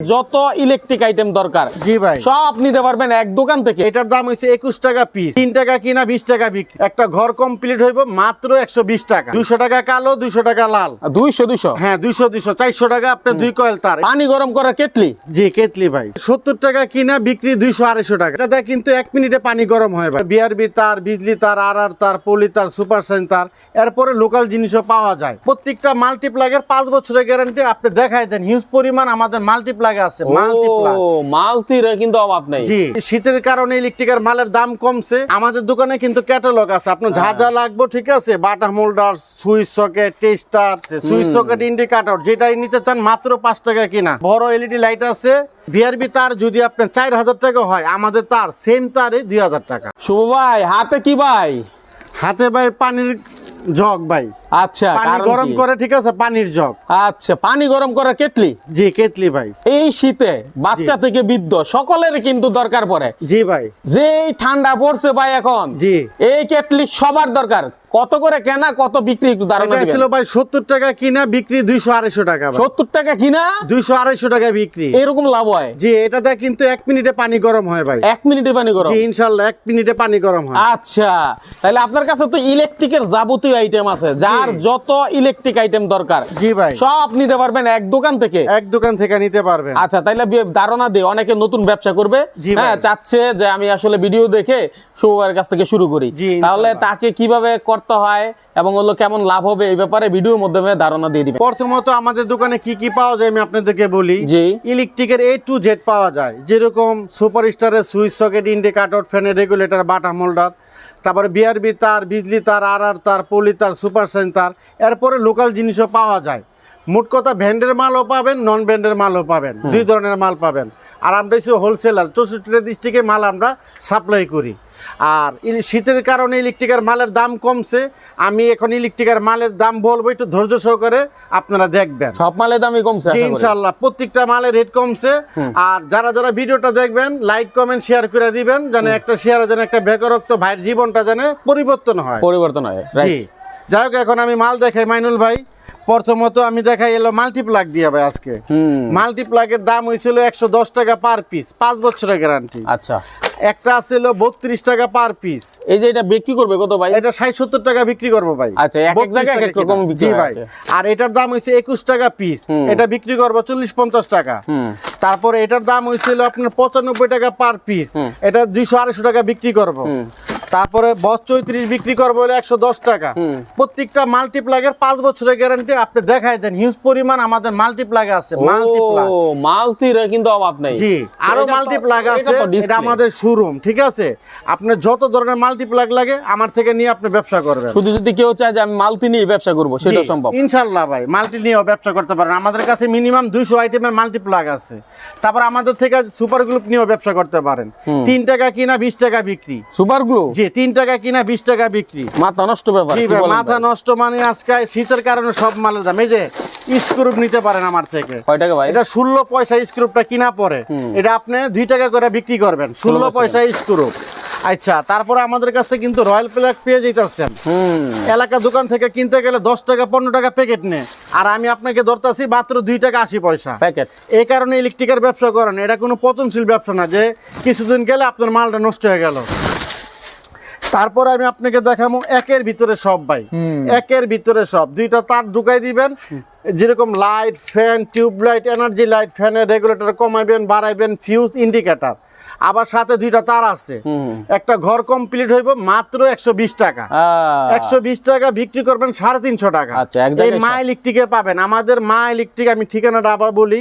যত electric item দরকার জি ভাই। সব নিতে পারবেন এক দোকান থেকে। এটার দাম হচ্ছে একুশ টাকা পিস তিন টাকা কিনা বিশ টাকা বিক্রি। একটা ঘর কমপ্লিট হইব মাত্র একশো বিশ টাকা। দুশো টাকা কালো দুশো টাকা লাল। দুইশো দুইশো? হ্যাঁ দুইশো দুইশো। চারশো টাকা আপনার দুই কয়েল তার। পানি গরম করার কেটলি? জি কেতলি ভাই। সত্তর টাকা কিনা বিক্রি দুইশো আড়াইশো টাকা। এটা কিন্তু এক মিনিটে পানি গরম হয় ভাই। বিআরবি তার বিজলি তার আর আর তার পলি তার সুপার সাইন তার। এরপরে লোকাল জিনিসও পাওয়া যায়। প্রত্যেকটা মাল্টিপ্লাগের পাঁচ বছরের গ্যারান্টি আপনি দেখাই দেন। হিউজ পরিমাণ আমাদের মাল্টিপ্লাগে আছে মাল্টিপ্লাগ ও মালতির কিন্তু অভাব নাই। জি শীতের কারণে ইলেকট্রিকের মালের দাম কমছে। আমাদের দোকানে কিন্তু ক্যাটালগ আছে আপনার যা যা লাগবে ঠিক আছে বাটা moulder switch socket tester switch socket indicator যেটাই নিতে চান মাত্র পাঁচ টাকা কিনা। বড় এলইডি লাইট আছে বিআরবি তার যদি আপনার চার হাজার টাকা হয় আমাদের তার সেম তারে দুই হাজার টাকা। শুভ ভাই হাতে কি ভাই? হাতে ভাই পানির জগ ভাই। আচ্ছা পানি গরম করে ঠিক আছে পানির জগ। আচ্ছা পানি গরম করার কেটলি? জি কেতলি ভাই। এই শীতে বাচ্চা থেকে বৃদ্ধ সকলের কিন্তু দরকার পড়ে। জি ভাই। যে ঠান্ডা পড়ছে ভাই এখন জি। এই কেটলি সবার দরকার। কত করে কেনা কত বিক্রি একটু ধারণা ছিল ভাই সত্তর টাকা কিনা বিক্রি দুইশো আড়াইশো টাকা ভাই। সত্তর টাকা কিনা? দুইশো আড়াইশো টাকা বিক্রি। এরকম লাভ হয়। জি এটাতে কিন্তু এক মিনিটে পানি গরম হয় ভাই। এক মিনিটে পানি গরম। জি ইনশাল্লাহ এক মিনিটে পানি গরম হয়। আচ্ছা তাহলে আপনার কাছে তো ইলেকট্রিকের যাবতীয় আইটেম আছে। যার যত ইলেকট্রিক আইটেম দরকার জি ভাই। সব নিতে পারবেন এক দোকান থেকে। এক দোকান থেকে নিতে পারবেন। আচ্ছা তাইলে ধারণা দিয়ে অনেকে নতুন ব্যবসা করবে হ্যাঁ চাচ্ছে যে আমি আসলে ভিডিও দেখে শুভবার কাছ থেকে শুরু করি। তাহলে তাকে কীভাবে করতে হয় এবং হলো কেমন লাভ হবে এই ব্যাপারে ভিডিওর মাধ্যমে ধারণা দিয়ে দিবেন। প্রথমত আমাদের দোকানে কি কি পাওয়া যায় আমি আপনাদেরকে বলি। জি। ইলেকট্রিকের এ টু জেড পাওয়া যায়। যেরকম সুপার স্টারের সুইচ সকেট ইন্ডিকেটর ফ্যানের রেগুলেটর বাটা মোল্ডার তারপরে বিআরবি তার বিজলি তার আর আর তার পলি তার সুপার সাইন তার এরপরে লোকাল জিনিসও পাওয়া যায়। মোট কথা ভ্যান্ডের মালও পাবেন নন ব্র্যান্ডের মালও পাবেন দুই ধরনের মাল পাবেন। আর আমরা হোলসেলার চৌষট্টিটা ডিস্ট্রিক্টে মাল আমরা সাপ্লাই করি। আর শীতের কারণে ইলেকট্রিকের মালের দাম কমছে। আমি এখন ইলেকট্রিকের মালের দাম বলব একটু ধৈর্য সহকারে আপনারা দেখবেন। সব মালের দামই কমছে ইনশাল্লাহ প্রত্যেকটা মালের রেট কমছে। আর যারা যারা ভিডিওটা দেখবেন লাইক কমেন্ট শেয়ার করে দিবেন যেন একটা শেয়ার যেন একটা বেকারত্ব ভাইয়ের জীবনটা যেন পরিবর্তন হয়। পরিবর্তন হয় যাই হোক এখন আমি মাল দেখাই মাইনুল ভাই। প্রথমত আমি দেখাই এলো মাল্টিপ্লাগ দিয়ে ভাই আজকে। মাল্টিপ্লাগের দাম হয়েছিল একশো দশ টাকা পার পিস পাঁচ বছরের গ্যারান্টি আচ্ছা। একটা ছিল বত্রিশ টাকা পার পিস এই যে এটা বিক্রি করবে কত ভাই? এটা ষাট সত্তর টাকা বিক্রি করব ভাই। আচ্ছা, এক এক 32 জায়গায় এক টাকা এক রকম কিনা। বিক্রি জি ভাই। আর এটার দাম হয়েছে একুশ টাকা পিস এটা বিক্রি করব চল্লিশ পঞ্চাশ টাকা। তারপরে এটার দাম হয়েছিল আপনার পঁচানব্বই টাকা পার পিস এটা দুইশো আড়াইশো টাকা বিক্রি করব। তারপরে বস চৌত্রিশ বিক্রি করব হলে একশো দশ টাকা। প্রত্যেকটা মাল্টিপ্লাগের পাঁচ বছরের গ্যারান্টি আপনি দেখাই দেন। হিউজ পরিমাণ আমাদের মাল্টিপ্লাগ আছে মাল্টিপ্লাগ কিন্তু অভাব নাই। জি আরও মাল্টিপ্লাগ আছে এটা আমাদের শোরুম ঠিক আছে? আপনার যত ধরনের মাল্টিপ্লাগ লাগে আমার থেকে নিয়ে আপনি ব্যবসা করবেন। শুধু যদি কেউ চায় যে আমি মালতি নিয়ে ব্যবসা করব সেটা সম্ভব। ইনশাল্লাহ ভাই মাল্টি নিয়েও ব্যবসা করতে পারেন। আমাদের কাছে মিনিমাম দুইশো আইটেমের মাল্টিপ্লাগ আছে। তারপর আমাদের থেকে সুপার গ্রুপ নিয়েও ব্যবসা করতে পারেন। তিন টাকা কিনা বিশ টাকা বিক্রি। সুপার গ্লু জি তিন টাকা কিনা বিশ টাকা বিক্রি। মাথা নষ্ট ব্যাপার মাথা নষ্ট মানে আজকে শীতের কারণে সব মালের দাম। এই যে স্ক্রুপ নিতে পারেন আমার থেকে। কয় টাকা ভাই? এটা ষোলো পয়সা স্ক্রুপটা কিনা পরে। এটা আপনি দুই টাকা করে বিক্রি করবেন। ষোলো পয়সা। স্ক্রুপ। আচ্ছা তারপরে আমাদের কাছে কিন্তু রয়্যাল প্লাগ পেয়ে যেতেছেন এলাকা দোকান থেকে কিনতে গেলে দশ টাকা পনেরো টাকা প্যাকেট নে আর আমি আপনাকে ধরতেছি মাত্র দুই টাকা আশি পয়সা। প্যাকেট এই কারণে ইলেকট্রিকের ব্যবসা করেন। এটা কোনো পতনশীল ব্যবসা না যে কিছুদিন গেলে আপনার মালটা নষ্ট হয়ে গেল। তারপরে আমি আপনাকে দেখাবো একের ভিতরে সব ভাই। একের ভিতরে সব। দুইটা তার ঢুকাই দিবেন। যেরকম light fan tube light energy light ফ্যানের রেগুলেটর কমাইবেন বাড়াইবেন ফিউজ ইন্ডিকেটর আবার সাথে দুইটা তার আছে। একটা ঘর কমপ্লিট হইব মাত্র একশো বিশ টাকা। একশো বিশ টাকা বিক্রি করবেন সাড়ে তিনশো টাকা। আচ্ছা, এই মা সব। ইলেকট্রিকে পাবেন। আমাদের মা ইলেকট্রিক আমি ঠিকানাটা আবার বলি।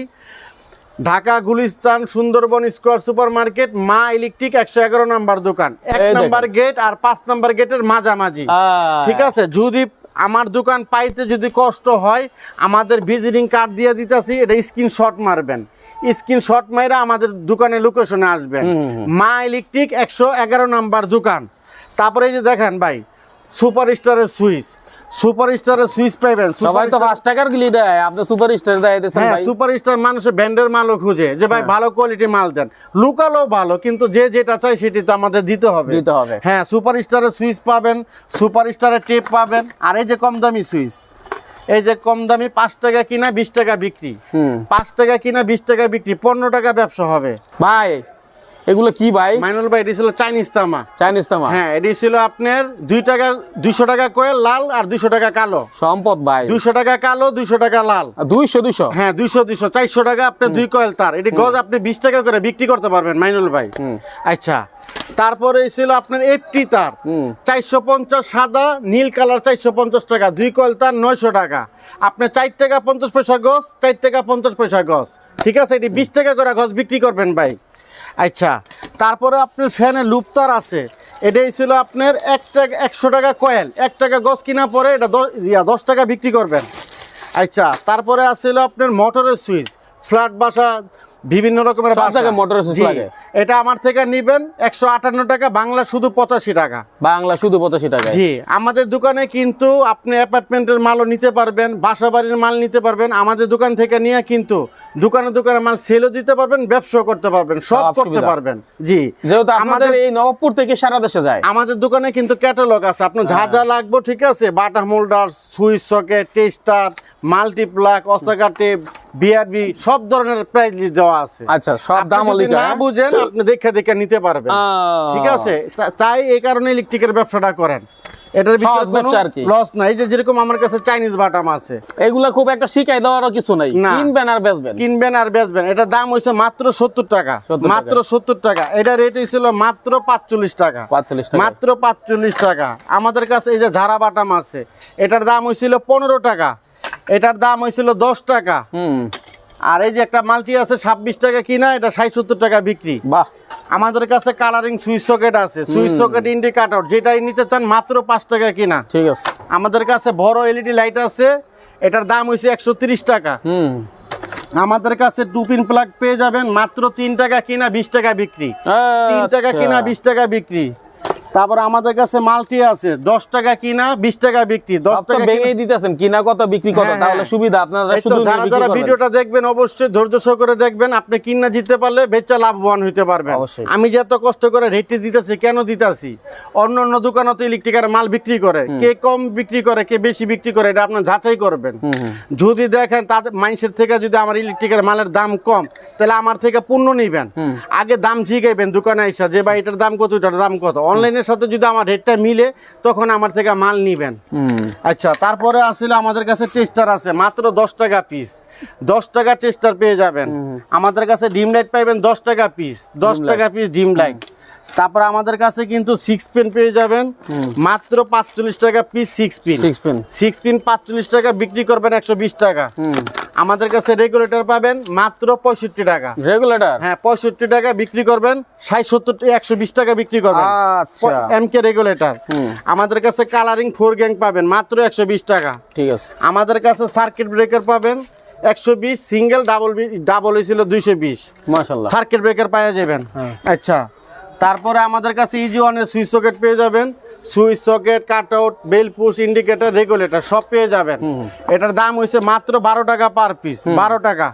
Dhaka Gulistan Sundarban square super market মা ইলেকট্রিক একশো এগারো নাম্বার দোকান। এক নাম্বার গেট আর পাঁচ নাম্বার গেটের মাঝামাঝি। ঠিক আছে? যদি আমার দোকান পাইতে যদি কষ্ট হয় আমাদের ভিজিটিং কার্ড দিয়ে দিতেছি এটা স্ক্রিনশট মারবেন। স্ক্রিনশট মাইরা আমাদের দোকানে লোকেশনে আসবেন। মা ইলেকট্রিক একশো এগারো নাম্বার দোকান। তারপরে এই যে দেখেন ভাই সুপার স্টারের সুইচ। সুপার স্টারের সুইচ পাইবেন সবাই তো পাঁচ টাকার গিলি দেয় আপনি সুপার স্টার দেয় হ্যাঁ ভাই সুপার স্টার মানুষের ব্যান্ডের মালও খুঁজে। যে ভাই ভালো কোয়ালিটির মাল দেন। লোকালও ভালো কিন্তু যে যেটা চাই সেটি তো আমাদের দিতে হবে। দিতে হবে। হ্যাঁ সুপার স্টারের সুইচ পাবেন সুপার স্টারের টেপ পাবেন আর এই যে কম দামি সুইচ এই যে কম দামি পাঁচ টাকা কিনা বিশ টাকা বিক্রি। হুম। পাঁচ টাকা কিনা বিশ টাকা বিক্রি পনেরো টাকা ব্যবসা হবে। ভাই এগুলো কি ভাই? মাইনুল ভাই এটি ছিল চাইনিজ তামা। চাইনিজ তামা? হ্যাঁ এটি ছিল আপনার দুই টাকা দুইশো টাকা কয়েল লাল আর দুইশো টাকা কালো। সম্পদ ভাই। দুইশো টাকা কালো দুইশো টাকা লাল। দুইশো দুইশো? হ্যাঁ দুইশো দুইশো চারশো টাকা আপনার দুই কয়েল তার। এটি গজ আপনি বিশ টাকা করে বিক্রি করতে পারবেন মাইনুল ভাই। আচ্ছা তারপরে ছিল আপনার এফটি তার। চারশো পঞ্চাশ সাদা নীল কালার চারশো পঞ্চাশ টাকা দুই কয়েল তার নয়শো টাকা। আপনার চার টাকা পঞ্চাশ পয়সা গজ চার টাকা পঞ্চাশ পয়সা গজ। ঠিক আছে এটি বিশ টাকা করে গজ বিক্রি করবেন ভাই। আচ্ছা তারপরে আপনার ফ্যানে লুপ্তার আছে। এটাই ছিল আপনার এক টাকা, একশো টাকা কয়েল। এক টাকা গছ কিনা পরে এটা দশ দশ টাকা বিক্রি করবেন। আচ্ছা তারপরে আসছিল আপনার মোটরের সুইচ। ফ্ল্যাট বাসা বিভিন্ন রকমের লাগে। এটা আমার থেকে নিবেন একশো আটান্ন টাকা বাংলা শুধু পঁচাশি টাকা। বাংলা শুধু পঁচাশি টাকায়। জি আমাদের দোকানে কিন্তু আপনি অ্যাপার্টমেন্টের মালও নিতে পারবেন বাসা বাড়ির মাল নিতে পারবেন আমাদের দোকান থেকে নিয়ে কিন্তু দোকানে দোকানে মাল সেলও দিতে পারবেন ব্যবসাও করতে পারবেন সব করতে পারবেন। জি যেহেতু আমাদের এই নবাবপুর থেকে সারা দেশে যায়। আমাদের দোকানে কিন্তু ক্যাটালগ আছে। আপনার যা হ্যাঁ। যা লাগবে ঠিক আছে? বাটা moulder switch socket tester multiplug Osaka tape BRB সব ধরনের প্রাইস লিস্ট দেওয়া আছে। আচ্ছা সব দাম না বুঝেন আপনি দেখে দেখে নিতে পারবেন। ঠিক আছে? তাই এই কারণে ইলেকট্রিকের ব্যবসাটা করেন। এটার কোনো। লস নাই। যে যেরকম আমার কাছে চাইনিজ বাটাম আছে। এগুলা খুব একটা শিখাই দেওয়ারও কিছু নাই। কিনবেন আর বেচবেন। কিনবেন আর বেচবেন। এটার দাম মাত্র সত্তর টাকা। 70 টাকা। মাত্র সত্তর টাকা। এটা রেট হয়েছিল মাত্র পাঁচচল্লিশ টাকা। পাঁচচল্লিশ টাকা। মাত্র পাঁচচল্লিশ টাকা। আমাদের কাছে এই যে ঝাড়া বাটাম আছে এটার দাম হয়েছিল পনেরো টাকা। এটার দাম হয়েছিল দশ টাকা। হুম। আর এই যে একটা মাল্টি আছে ছাব্বিশ টাকা কিনা এটা ষাট সত্তর টাকা বিক্রি। বাহ। আমাদের কাছে কালারিং সুইচ সকেট আছে। সুইচ সকেট ইন্ডিকেটর যেটাই নিতে চান মাত্র পাঁচ টাকা কিনা। ঠিক আছে। আমাদের কাছে বড় এলইডি লাইট আছে। এটার দাম হয়েছে একশো তিরিশ টাকা। হুম। আমাদের কাছে টু পিন প্লাগ পেয়ে যাবেন মাত্র তিন টাকা কিনা বিশ টাকা বিক্রি। তিন টাকা আচ্ছা। কিনা বিশ টাকা বিক্রি। তারপর আমাদের কাছে মালটি আছে দশ টাকা কিনা বিশ টাকা বিক্রি দশ টাকা ভেঙেই দিতেছেন কিনা কত বিক্রি কত হ্যাঁ, তাহলে হ্যাঁ। সুবিধা আপনারা যারা যারা ভিডিওটা দেখবেন অবশ্যই ধৈর্য সহকারে দেখবেন আপনি কিনা জিততে পারলে বেচা লাভবান হইতে পারবেন। আমি যে এত কষ্ট করে রেটে দিতেছি কেন দিতেছি? অন্য অন্য দোকানে তো ইলেকট্রিকের মাল বিক্রি করে। কে কম বিক্রি করে কে বেশি বিক্রি করে এটা আপনার যাচাই করবেন। যদি দেখেন তাদের মানুষের থেকে যদি আমার ইলেকট্রিকের মালের দাম কম তাহলে আমার থেকে পণ্য নিবেন। আগে দাম জিগাইবেন দোকানে আইসা যে ভাই এটার দাম কত এটার দাম কত। অনলাইনের সাথে যদি আমার রেটটা মিলে তখন আমার থেকে মাল নিবেন। আচ্ছা তারপরে আসলে আমাদের কাছে টেস্টার আছে মাত্র দশ টাকা পিস দশ টাকা টেস্টার পেয়ে যাবেন। আমাদের কাছে ডিম লাইট পাইবেন দশ টাকা পিস দশ টাকা পিস ডিম লাইট তারপর আমাদের কাছে কিন্তু সিক্স পেন পেয়ে যাবেন। মাত্র পাঁচচল্লিশ টাকা piece six pin six pin six pin পাঁচচল্লিশ টাকা বিক্রি করবেন একশো বিশ টাকা। আমাদের কাছে রেগুলেটর পাবেন মাত্র পঁয়ষট্টি টাকা। রেগুলেটর হ্যাঁ পঁয়ষট্টি টাকা বিক্রি করবেন ষাট সত্তর একশো বিশ টাকা বিক্রি করবেন। আচ্ছা। এম কে রেগুলেটর আমাদের কাছে কালারিং ফোর গ্যাং পাবেন মাত্র একশো বিশ টাকা। ঠিক আছে। আমাদের কাছে সার্কিট ব্রেকার পাবেন একশো বিশ সিঙ্গেল ডাবল ডাবল হয়েছিল দুইশো বিশ। সার্কিট ব্রেকার পাওয়া যাবেন। হ্যাঁ। আচ্ছা। তারপরে আমাদের কাছে ইজি ওয়ানের সুইচ সকেট পেয়ে যাবেন। Switch socket cut out bell push indicator regulator সব পেয়ে যাবেন। এটার দাম হয়েছে মাত্র বারো টাকা পার পিস। বারো টাকা।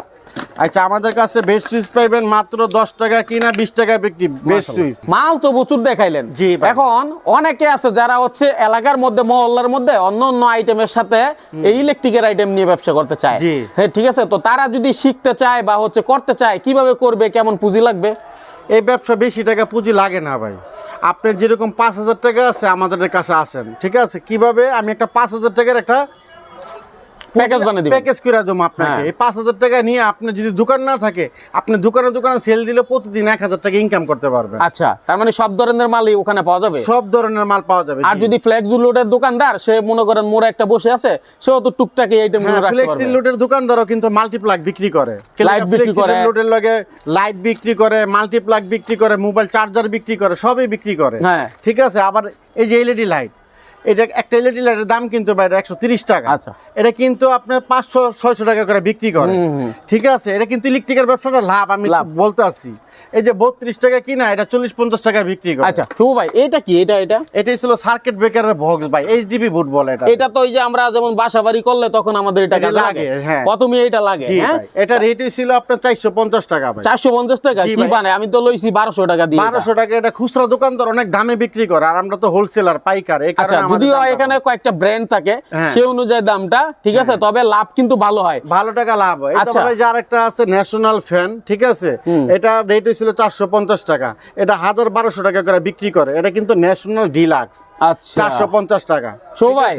আচ্ছা আমাদের কাছে বেস্ট সুইচ পাইবেন মাত্র দশ টাকা কিনা বিশ টাকা বিক্রি বেস্ট সুইচ। মাল তো প্রচুর দেখাইলেন। জি এখন অনেকে আছে যারা হচ্ছে এলাকার মধ্যে মহল্লার মধ্যে অন্য অন্য আইটেমের সাথে এই ইলেকট্রিকের আইটেম নিয়ে ব্যবসা করতে চায়। হ্যাঁ ঠিক আছে? তো তারা যদি শিখতে চায় বা হচ্ছে করতে চায় কীভাবে করবে কেমন পুঁজি লাগবে? এই ব্যবসা বেশি টাকা পুঁজি লাগে না ভাই। আপনার যেরকম পাঁচ হাজার টাকা আছে আমাদের কাছে আসেন, ঠিক আছে? কীভাবে? আমি একটা পাঁচ হাজার টাকার একটা প্যাকেজ বানিয়ে দিবেন। প্যাকেজ করে দেবো আপনাকে। হ্যাঁ। এই পাঁচ হাজার টাকা নিয়ে আপনি যদি দোকান না থাকে আপনি দোকানে দোকানে সেল দিলে প্রতিদিন এক হাজার টাকা ইনকাম করতে পারবেন। আচ্ছা তার মানে সব ধরনের মালই ওখানে পাওয়া যাবে? সব ধরনের মাল পাওয়া যাবে আর যদি ফ্লেক্স লোডের দোকানদার সে মনে করেন মোড়ে একটা বসে আছে সেও তো টুকটাক এই আইটেমগুলো রাখতে ফ্লেক্সি পারবে। লোডের দোকানদারও কিন্তু মাল্টিপ্লাগ বিক্রি করে। Light বিক্রি করে। লোডের লগে লাইট বিক্রি করে মাল্টিপ্লাগ বিক্রি করে মোবাইল চার্জার বিক্রি করে সবই বিক্রি করে। হ্যাঁ। ঠিক আছে আবার এই যে এলইডি লাইট এটা একটা এলইডি লাইটের দাম কিন্তু বাইরে একশো তিরিশ টাকা আচ্ছা। এটা কিন্তু আপনার পাঁচশো ছয়শো টাকা করে বিক্রি করে। ঠিক আছে এটা কিন্তু ইলেকট্রিকের ব্যবসাটা লাভ আমি লাভ। বলতে আছি এই যে বত্রিশ টাকা কিনা এটা চল্লিশ পঞ্চাশ টাকা বিক্রি করে। আচ্ছা শুভ ভাই এটা কি? এটা এটা? এটাই ছিল সার্কিট ব্রেকারের বক্স ভাই এইচডিবি বুট বলে এটা। এটা তো ওই যে আমরা যেমন বাসা বাড়ি করলে তখন আমাদের এটা লাগে, হ্যাঁ। প্রথমে এটা লাগে হ্যাঁ? এটা রেটই ছিল আপনার চারশো পঞ্চাশ টাকা ভাই। টাকা? কি। বানায়? আমি তো লইছি বারোশো টাকা দিয়ে টাকা এটা খুচরা দোকানদার অনেক দামে বিক্রি করে আর আমরা তো হোলসেলার পাইকার এই আচ্ছা কারণে যদিও এখানে কয়েকটা ব্র্যান্ড থাকে হ্যাঁ। সেই অনুযায়ী দামটা ঠিক আছে? তবে লাভ কিন্তু ভালো হয়। ভালো টাকা লাভ হয়। আচ্ছা। তারপরে একটা আছে ন্যাশনাল ফ্যান ঠিক আছে? এটা রেট হয়েছিল চারশো পঞ্চাশ টাকা। এটা হাজার বারোশো টাকা করে বিক্রি করে। এটা কিন্তু ন্যাশনাল ডিলাক্স আচ্ছা। চারশো পঞ্চাশ টাকা। সবাই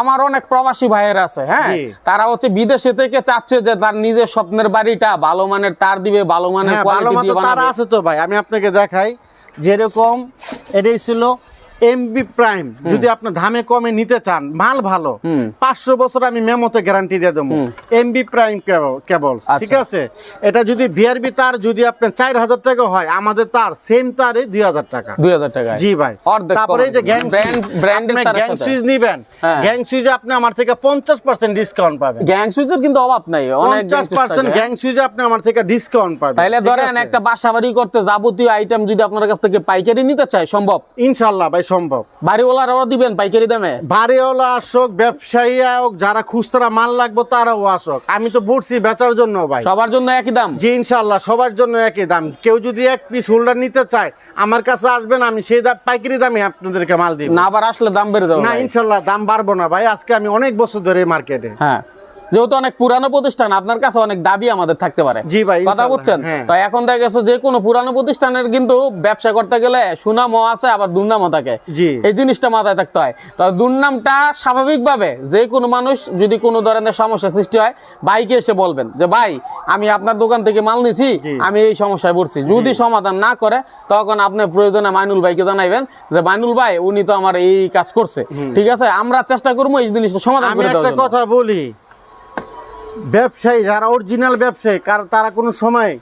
আমার অনেক প্রবাসী ভাইয়ের আছে হ্যাঁ? তারা হচ্ছে বিদেশে থেকে চাচ্ছে যে তার নিজের স্বপ্নের বাড়িটা ভালো মানের তার দিবে ভালো মানের হ্যাঁ ভালো মানের তার আছে তো ভাই। আমি আপনাকে দেখাই যেরকম এটাই ছিল এমবি প্রাইম যদি আপনি দামে কমে নিতে চান মাল ভালো পাঁচশো বছর আমি মেমোতে গ্যারান্টি দিয়ে দেবো। এমবি প্রাইম কেবল ঠিক আচ্ছা। আছে? এটা যদি বিআরবি তার যদি আপনার চার হাজার টাকা হয় আমাদের তার সেম তারে দুই হাজার টাকা। দুই হাজার টাকায়? জি ভাই। তারপরে যে গ্যাং গ্যাং। সুইচ নিবেন। গ্যাং সুইচে আপনি আমার থেকে পঞ্চাশ পার্সেন্ট ডিসকাউন্ট পাবেন। গ্যাং সুইচের কিন্তু অভাব নাই পঞ্চাশ পার্সেন্ট গ্যাং সুইচে আপনি আমার থেকে ডিসকাউন্ট পাবেন ঠিক ধরেন একটা বাসা বাড়ি করতে যাবতীয় আইটেম যদি আপনার কাছ থেকে পাইকারি নিতে চায় সম্ভব? ইনশাল্লাহ ভাই সম্ভব। বাড়িওয়ালারাও দিবেন পাইকারি দামে? বাড়িওয়ালা আসুক ব্যবসায়ী হোক যারা খুচরা মাল লাগবে তারাও আসুক। আমি তো বলছি বেচার জন্য ভাই। সবার জন্য একই দাম? জি ইনশাল্লাহ সবার জন্য একই দাম। কেউ যদি এক পিস হোল্ডার নিতে চায় আমার কাছে আসবেন আমি সেই দাম পাইকারি দামে আপনাদেরকে মাল দিব। না আবার আসলে দাম বেড়ে যাবে না। ইনশাল্লাহ দাম বাড়বো না ভাই। আজকে আমি অনেক বছর ধরে মার্কেটে হ্যাঁ। যেহেতু অনেক পুরানো প্রতিষ্ঠান আপনার কাছে অনেক দাবি আমাদের থাকতে পারে। জি ভাই, কথা বুঝছেন? হ্যাঁ। তো এখন দেখা গেছে যে কোনো পুরানো প্রতিষ্ঠানের কিন্তু ব্যবসা করতে গেলে সুনামও আছে আবার দুর্নামও থাকে। জি। এই জিনিসটা মাথায় থাকতে হয়। তো দুর্নামটা স্বাভাবিকভাবে যে কোনো মানুষ যদি কোনো ধরনের সমস্যা সৃষ্টি হয় বাইকে এসে বলবেন যে ভাই আমি আপনার দোকান থেকে মাল নিছি আমি এই সমস্যায় পড়ছি যদি সমাধান না করে তখন আপনি প্রয়োজনে মাইনুল ভাইকে জানাইবেন যে মাইনুল ভাই উনি তো আমার এই কাজ করছে। ঠিক আছে? আমরা চেষ্টা করব এই জিনিসটা সমাধান করে দেওয়ার। কথা বলি ব্যবসায়ী যারা অরিজিনাল ব্যবসায়ী কার- তারা কোনো সময়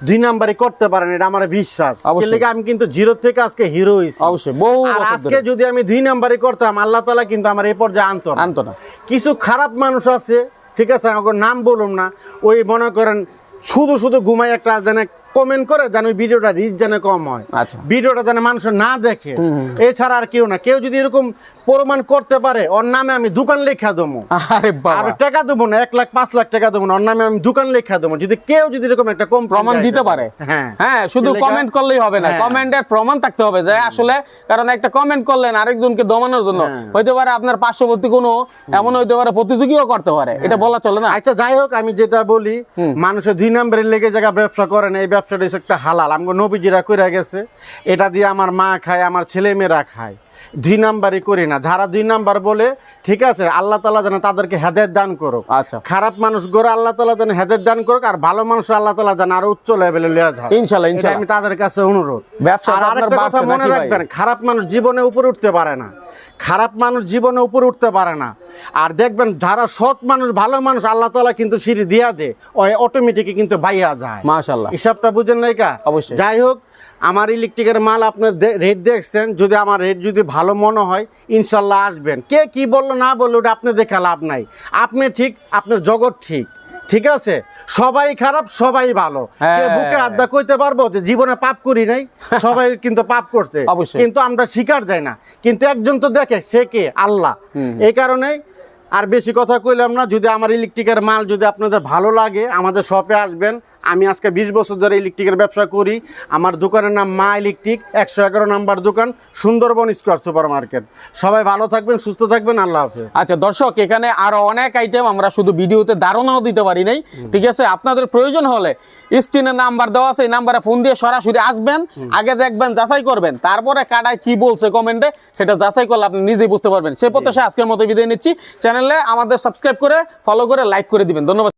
দুই নাম্বারই করতে পারেন এটা আমার বিশ্বাস। লেগে আমি কিন্তু জিরো থেকে আজকে হিরো হয়েছি অবশ্যই বহু আজকে যদি আমি দুই নাম্বারই করতাম আল্লাহ তালা কিন্তু আমার এই পর্যায়ে আনতো। আনতো না কিছু খারাপ মানুষ আছে ঠিক আছে আমাকে নাম বলুন না ওই মনে করেন শুধু শুধু ঘুমাই একটা যেন কমেন্ট করে যেন ওই ভিডিওটা রিচ যেন কম হয়। আচ্ছা। ভিডিওটা যেন মানুষ না দেখে। এছাড়া আর কেউ না। কেউ যদি এরকম প্রমাণ করতে পারে ওর নামে আমি দোকান লেখা দেবো। আর টাকা দেবো না এক লাখ পাঁচ লাখ টাকা দেবো না ওর নামে আমি দোকান লেখা দেবো। যদি কেউ যদি এরকম একটা কম প্রমাণ দিতে পারে। হ্যাঁ। হ্যাঁ শুধু কমেন্ট করলেই হবে না। হ্যাঁ। কমেন্টের প্রমাণ থাকতে হবে যে আসলে কারণ একটা কমেন্ট করলেন আরেকজনকে দমানোর জন্য। হ্যাঁ। হইতে পারে আপনার পার্শ্ববর্তী কোনো এমন হইতে পারে প্রতিযোগীও করতে পারে। এটা বলা চলে না? আচ্ছা যাই হোক আমি যেটা বলি মানুষের দুই নম্বরের লেগে জায়গা ব্যবসা করেন এই ব্যবসাটা একটা হালাল। আমাকে নবীজিরা করে গেছে, এটা দিয়ে আমার মা খায়, আমার ছেলে মেয়েরা খায়। দুই নাম্বারই করি না। যারা দুই নাম্বার বলে ঠিক আছে আল্লাহ তালা যেন তাদেরকে হেদায়ত দান করুক। আচ্ছা। খারাপ মানুষ গড়ে আল্লাহ তালা যেন হেদায়ত দান করুক আর ভালো মানুষ আল্লাহ তালা যেন আরও উচ্চ লেভেলে লিয়া যায়। ইনশাল্লাহ ইনশাল্লাহ আমি তাদের কাছে অনুরোধ। ব্যবসা আরেকটা কথা মনে রাখবেন খারাপ মানুষ জীবনে উপরে উঠতে পারে না। খারাপ মানুষ জীবনে উপরে উঠতে পারে না। আর দেখবেন যারা সৎ মানুষ ভালো মানুষ আল্লাহ তালা কিন্তু সিঁড়ি দিয়া দে ওই অটোমেটিকই কিন্তু বাইয়া যায়। মাশাল্লাহ হিসাবটা বুঝেন নাই কা অবশ্যই। যাই হোক আমার ইলেকট্রিকের মাল আপনার রেট দেখছেন যদি আমার রেট যদি ভালো মনে হয় ইনশাল্লাহ আসবেন। কে কি বলল না বলল ওটা আপনি দেখে লাভ নাই। আপনি ঠিক আপনার জগৎ ঠিক। ঠিক আছে? সবাই খারাপ সবাই ভালো। হ্যাঁ। বুকে আড্ডা কইতে পারব যে জীবনে পাপ করি নাই? সবাই কিন্তু পাপ করছে। অবশ্যই। কিন্তু আমরা শিকার যাই না। কিন্তু একজন তো দেখে সে কে? আল্লাহ। এই কারণেই আর বেশি কথা কইলাম না। যদি আমার ইলেকট্রিকের মাল যদি আপনাদের ভালো লাগে আমাদের শপে আসবেন। আমি আজকে বিশ বছর ধরে ইলেকট্রিকের ব্যবসা করি। আমার দোকানের নাম মা ইলেকট্রিক একশো এগারো নাম্বার দোকান সুন্দরবন স্কোয়ার সুপার মার্কেট সবাই ভালো থাকবেন সুস্থ থাকবেন আল্লাহ হাফেজ। আচ্ছা দর্শক এখানে আরও অনেক আইটেম আমরা শুধু ভিডিওতে ধারণাও দিতে পারি নাই। ঠিক আছে আপনাদের প্রয়োজন হলে স্ক্রিনে নাম্বার দেওয়া আছে এই নাম্বারে ফোন দিয়ে সরাসরি আসবেন আগে দেখবেন যাচাই করবেন তারপরে কাটায় কি বলছে কমেন্টে সেটা যাচাই করলে আপনি নিজেই বুঝতে পারবেন। সে প্রত্যাশা আজকের মতো বিদায় নিচ্ছি। চ্যানেলে আমাদের সাবস্ক্রাইব করে ফলো করে লাইক করে দিবেন। ধন্যবাদ।